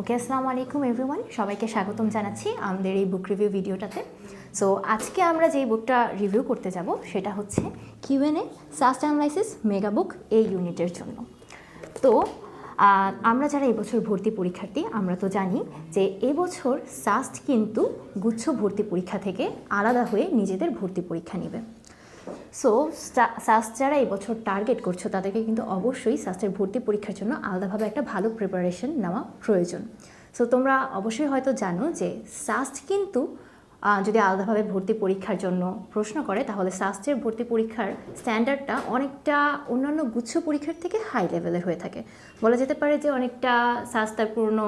ওকে আসসালামু আলাইকুম এভরিওয়ান সবাইকে স্বাগতম জানাচ্ছি আমাদের এই বুক রিভিউ ভিডিওটাতে। সো আজকে আমরা যেই বুকটা রিভিউ করতে যাব, সেটা হচ্ছে QnA SUST analysis mega book এই ইউনিটের জন্য। তো আমরা যারা এবছর ভর্তি পরীক্ষার্থী, আমরা তো জানি যে এবছর সাস্ট কিন্তু গুচ্ছ ভর্তি পরীক্ষা থেকে আলাদা হয়ে নিজেদের ভর্তি পরীক্ষা নেবে। সো সাস যারা এবছর টার্গেট করছ, তাদেরকে কিন্তু অবশ্যই সাসের ভর্তি পরীক্ষার জন্য আলাদাভাবে একটা ভালো প্রিপারেশন নেওয়া প্রয়োজন। সো তোমরা অবশ্যই হয়তো জানো যে সাস্ট কিন্তু যদি আলাদাভাবে ভর্তি পরীক্ষার জন্য প্রশ্ন করে, তাহলে স্বাস্থ্যের ভর্তি পরীক্ষার স্ট্যান্ডার্ডটা অনেকটা অন্যান্য গুচ্ছ পরীক্ষার থেকে হাই লেভেলের হয়ে থাকে। বলা যেতে পারে যে অনেকটা স্বাস্থ্যের পুরনো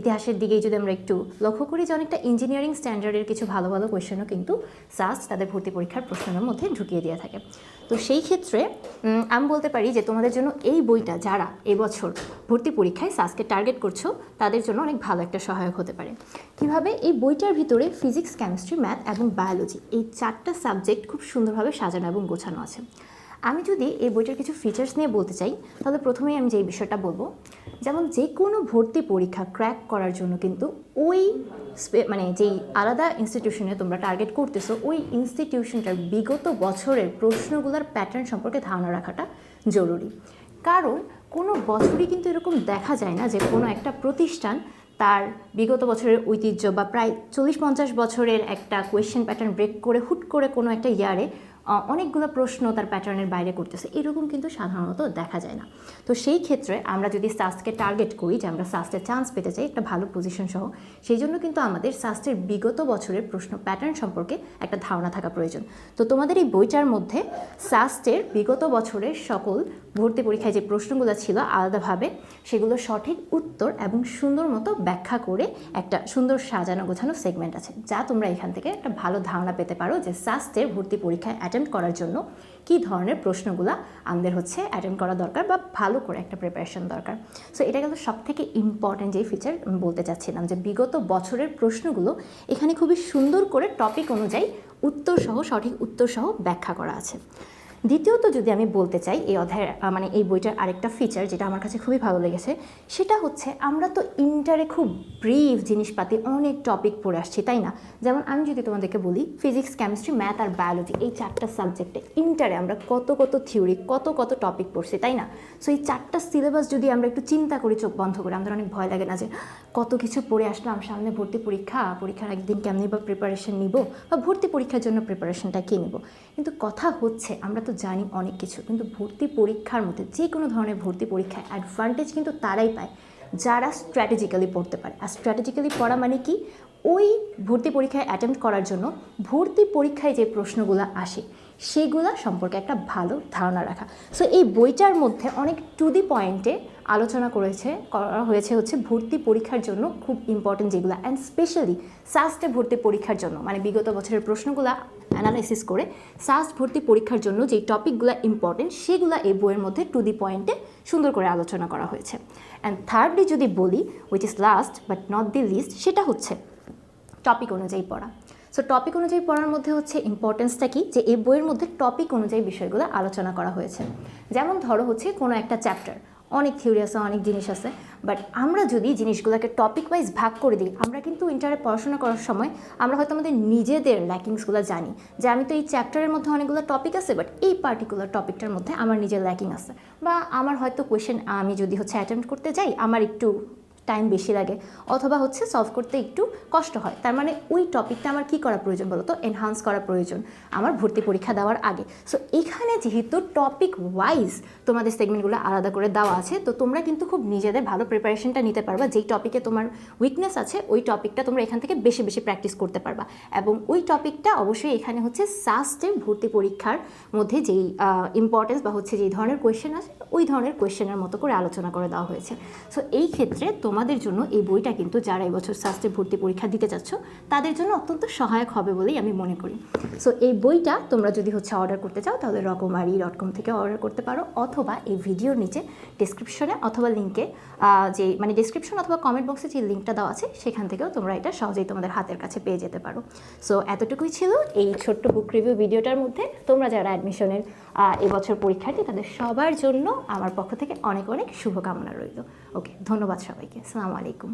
ইতিহাসের দিকেই যদি আমরা একটু লক্ষ্য করি যে অনেকটা ইঞ্জিনিয়ারিং স্ট্যান্ডার্ডের কিছু ভালো ভালো কোয়েশনও কিন্তু স্বাস্থ্য তাদের ভর্তি পরীক্ষার প্রশ্নের মধ্যে ঢুকিয়ে দিয়ে থাকে। তো সেই ক্ষেত্রে আমি বলতে পারি যে তোমাদের জন্য এই বইটা যারা এবছর ভর্তি পরীক্ষায় সাসকে টার্গেট করছ, তাদের জন্য অনেক ভালো একটা সহায়ক হতে পারে। কীভাবে? এই বইটার ভিতরে ফিজিক্স কেমিস্ট্রি ম্যাথ এবং বায়োলজি এই চারটা সাবজেক্ট খুব সুন্দরভাবে সাজানো এবং গোছানো আছে। আমি যদি এই বইটার কিছু ফিচার্স নিয়ে বলতে চাই, তাহলে প্রথমেই আমি যে বিষয়টা বলব, যেমন যে কোনো ভর্তি পরীক্ষা ক্র্যাক করার জন্য কিন্তু ওই মানে যেই আলাদা ইনস্টিটিউশনে তোমরা টার্গেট করতেছো, ওই ইনস্টিটিউশনটার বিগত বছরের প্রশ্নগুলোর প্যাটার্ন সম্পর্কে ধারণা রাখাটা জরুরি। কারণ কোনো বছরই কিন্তু এরকম দেখা যায় না যে কোনো একটা প্রতিষ্ঠান তার বিগত বছরের ঐতিহ্য বা প্রায় চল্লিশ পঞ্চাশ বছরের একটা কোয়েশ্চেন প্যাটার্ন ব্রেক করে হুট করে কোনো একটা ইয়ারে অনেকগুলো প্রশ্ন তার প্যাটার্নের বাইরে করতেছে। এরকম কিন্তু সাধারণত দেখা যায় না। তো সেই ক্ষেত্রে আমরা যদি সাস্টকে টার্গেট করি, যে আমরা সাস্টের চান্স পেতে চাই, একটা ভালো পজিশন সহ, সেই জন্য কিন্তু আমাদের সাস্টের বিগত বছরের প্রশ্ন প্যাটার্ন সম্পর্কে একটা ধারণা থাকা প্রয়োজন। তো তোমাদের এই বইটার মধ্যে সাস্টের বিগত বছরের সকল ভর্তি পরীক্ষায় যে প্রশ্নগুলো ছিল, আলাদাভাবে সেগুলো সঠিক উত্তর এবং সুন্দর মতো ব্যাখ্যা করে একটা সুন্দর সাজানো গোছানো সেগমেন্ট আছে, যা তোমরা এখান থেকে একটা ভালো ধারণা পেতে পারো যে সাস্টের ভর্তি পরীক্ষায় অ্যাটেম্প করার জন্য কি ধরনের প্রশ্নগুলো আমাদের হচ্ছে অ্যাটেন্ড করা দরকার বা ভালো করে একটা প্রিপারেশন দরকার। সো এটা কিন্তু সব থেকে ইম্পর্ট্যান্ট যেই ফিচার বলতে চাচ্ছিলাম যে বিগত বছরের প্রশ্নগুলো এখানে খুবই সুন্দর করে টপিক অনুযায়ী উত্তর সহ সঠিক উত্তর সহ ব্যাখ্যা করা আছে। দ্বিতীয়ত যদি আমি বলতে চাই এই অধ্যায়ের মানে এই বইটার আরেকটা ফিচার যেটা আমার কাছে খুবই ভালো লেগেছে, সেটা হচ্ছে আমরা তো ইন্টারে খুব ব্রিফ জিনিসপাতি অনেক টপিক পড়ে আসছি, তাই না? যেমন আমি যদি তোমাদেরকে বলি ফিজিক্স কেমিস্ট্রি ম্যাথ আর বায়োলজি এই চারটা সাবজেক্টে ইন্টারে আমরা কত কত থিওরি কত কত টপিক পড়ছি, তাই না? সো এই চারটা সিলেবাস যদি আমরা একটু চিন্তা করি, চোখ বন্ধ করে, আমাদের অনেক ভয় লাগে না যে কত কিছু পড়ে আসলাম, সামনে ভর্তি পরীক্ষা, পরীক্ষার একদিন কেমনি বা প্রিপারেশন নিব বা ভর্তি পরীক্ষার জন্য প্রিপারেশনটা কী নিব? কিন্তু কথা হচ্ছে আমরা তো জানি অনেক কিছু, কিন্তু ভর্তি পরীক্ষার মধ্যে যে কোনো ধরনের ভর্তি পরীক্ষায় অ্যাডভান্টেজ কিন্তু তারাই পায় যারা স্ট্র্যাটেজিক্যালি পড়তে পারে। আর স্ট্র্যাটেজিক্যালি পড়া মানে কি? ওই ভর্তি পরীক্ষায় অ্যাটেম্প্ট করার জন্য ভর্তি পরীক্ষায় যে প্রশ্নগুলো আসে সেগুলো সম্পর্কে একটা ভালো ধারণা রাখা। সো এই বইটার মধ্যে অনেক টু দি পয়েন্টে আলোচনা করেছে, করা হয়েছে হচ্ছে ভর্তি পরীক্ষার জন্য খুব ইম্পর্টেন্ট যেগুলো। অ্যান্ড স্পেশালি সাস্টে ভর্তি পরীক্ষার জন্য মানে বিগত বছরের প্রশ্নগুলো অ্যানালাইসিস করে সাস্ট ভর্তি পরীক্ষার জন্য যে টপিকগুলো ইম্পর্টেন্ট সেগুলো এই বইয়ের মধ্যে টু দি পয়েন্টে সুন্দর করে আলোচনা করা হয়েছে। অ্যান্ড থার্ডলি যদি বলি which is last but not the least সেটা হচ্ছে টপিক অনুযায়ী পড়া। সো টপিক অনুযায়ী পড়ার মধ্যে হচ্ছে ইম্পর্টেন্সটা কি? যে এই বইয়ের মধ্যে টপিক অনুযায়ী বিষয়গুলো আলোচনা করা হয়েছে। যেমন ধরো হচ্ছে কোনো একটা চ্যাপ্টার অনেক থিওরি আছে, অনেক জিনিস আছে বাট আমরা যদি জিনিসগুলোকে টপিক ওয়াইজ ভাগ করে দিই, আমরা কিন্তু ইন্টারে পড়াশোনা করার সময় আমরা হয়তো আমাদের নিজেদের ল্যাকিংসগুলো জানি। যে আমি তো এই চ্যাপ্টারের মধ্যে অনেকগুলো টপিক আছে বাট এই পার্টিকুলার টপিকটার মধ্যে আমার নিজের ল্যাকিং আছে। বা আমার হয়তো কোয়েশ্চেন আমি যদি হচ্ছে অ্যাটেম্প্ট করতে যাই, আমার একটু টাইম বেশি লাগে, অথবা হচ্ছে সলভ করতে একটু কষ্ট হয়। তার মানে ওই টপিকটা আমার কি করা প্রয়োজন বলো তো এনহান্স করা প্রয়োজন। আমার ভর্তি পরীক্ষা দেওয়ার আগে। সো এখানে যেহেতু টপিক ওয়াইজ তোমাদের সেগমেন্টগুলো আলাদা করে দেওয়া আছে, তো তোমরা কিন্তু খুব নিজেদের ভালো প্রিপারেশনটা নিতে পারবা। যেই টপিকে তোমার উইকনেস আছে, ওই টপিকটা তোমরা এখান থেকে বেশি বেশি প্র্যাকটিস করতে পারবা। এবং ওই টপিকটা অবশ্যই এখানে হচ্ছে সাস্টের ভর্তি পরীক্ষার মধ্যে যেই ইম্পর্টেন্স বা হচ্ছে যেই ধরনের কোয়েশ্চেন আছে ওই ধরনের কোয়েশ্চেনের মতো করে আলোচনা করে দেওয়া হয়েছে। সো এই ক্ষেত্রে তোমাদের জন্য এই বইটা কিন্তু যারা এবছর সাস্টে ভর্তি পরীক্ষা দিতে চাচ্ছ, তাদের জন্য অত্যন্ত সহায়ক হবে বলেই আমি মনে করি। সো এই বইটা তোমরা যদি হচ্ছে অর্ডার করতে চাও, তাহলে রকমারি ডট কম থেকে অর্ডার করতে পারো, অথবা এই ভিডিওর নিচে ডিসক্রিপশনে অথবা লিঙ্কে যে মানে ডিসক্রিপশন অথবা কমেন্ট বক্সে যে লিঙ্কটা দেওয়া আছে, সেখান থেকেও তোমরা এটা সহজেই তোমাদের হাতের কাছে পেয়ে যেতে পারো। সো এতটুকুই ছিল এই ছোট্ট বুক রিভিউ ভিডিওটার মধ্যে। তোমরা যারা অ্যাডমিশনের এবছর পরীক্ষার্থী, তাদের সবার জন্য আমার পক্ষ থেকে অনেক অনেক শুভকামনা রইল। ওকে ধন্যবাদ সবাইকে। আসসালামু আলাইকুম।